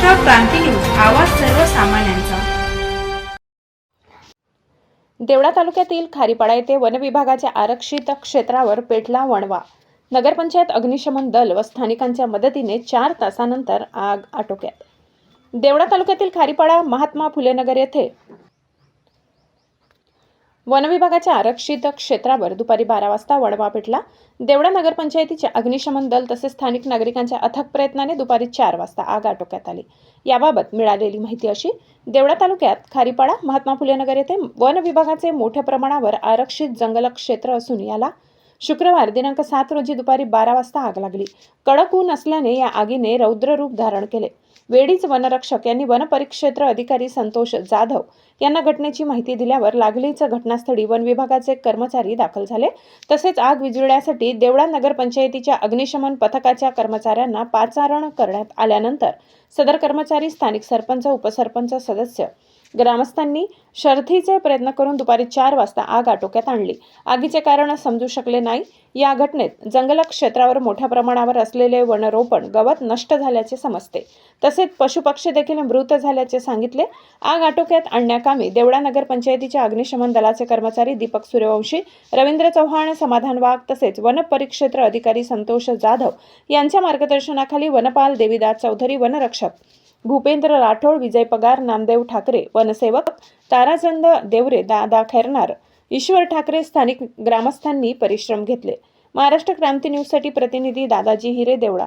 क्रांती news आवाज सर्वसामान्यांचा. देवळा तालुक्यातील खारीपाडा येथे वनविभागाच्या आरक्षित क्षेत्रावर पेटला वणवा. नगरपंचायत अग्निशमन दल व स्थानिकांच्या मदतीने चार तासानंतर आग आटोक्यात. देवळा तालुक्यातील खारीपाडा महात्मा फुले नगर येथे वनविभागाच्या आरक्षित क्षेत्रावर दुपारी बारा वाजता वडवा पेटला. देवडा नगरपंचायतीचे अग्निशमन दल तसेच स्थानिक नागरिकांच्या अथक प्रयत्नाने दुपारी चार वाजता आग आटोक्यात आली. याबाबत मिळालेली माहिती अशी देवळा तालुक्यात खारीपाडा महात्मा फुले नगर येथे वन विभागाचे मोठ्या प्रमाणावर आरक्षित जंगल क्षेत्र असून याला शुक्रवार दिनांक सात रोजी दुपारी बारा वाजता आग लागली. कडक ऊन असल्याने या आगीने रौद्र रूप धारण केले. वेळीच वनरक्षक यांनी वनपरिक्षेत्र अधिकारी संतोष जाधव यांना घटनेची माहिती दिल्यावर लागलीच घटनास्थळी वन विभागाचे कर्मचारी दाखल झाले. तसेच आग विझविण्यासाठी देवळा नगर पंचायतीच्या अग्निशमन पथकाच्या कर्मचाऱ्यांना पाचारण करण्यात आल्यानंतर सदर कर्मचारी स्थानिक सरपंच उपसरपंच सदस्य ग्रामस्थांनी शर्थीचे प्रयत्न करून दुपारी चार वाजता आग आटोक्यात आणली. आगीचे कारण समजू शकले नाही. या घटनेत जंगल क्षेत्रावर मोठ्या प्रमाणावर असलेले वनरोपण गवत नष्ट झाल्याचे समजते. तसेच पशुपक्षी देखील मृत झाल्याचे सांगितले. आग आटोक्यात आणण्याकामी देवळा नगर पंचायतीच्या अग्निशमन दलाचे कर्मचारी दीपक सूर्यवंशी रवींद्र चव्हाण समाधान वाघ तसेच वन परिक्षेत्र अधिकारी संतोष जाधव यांच्या मार्गदर्शनाखाली वनपाल देवीदास चौधरी वनरक्षक भूपेंद्र राठोड विजय पगार नामदेव ठाकरे वनसेवक ताराचंद देवरे दादा खैरनार ईश्वर ठाकरे स्थानिक ग्रामस्थांनी परिश्रम घेतले. महाराष्ट्र क्रांती न्यूजसाठी प्रतिनिधी दादाजी हिरे देवळा.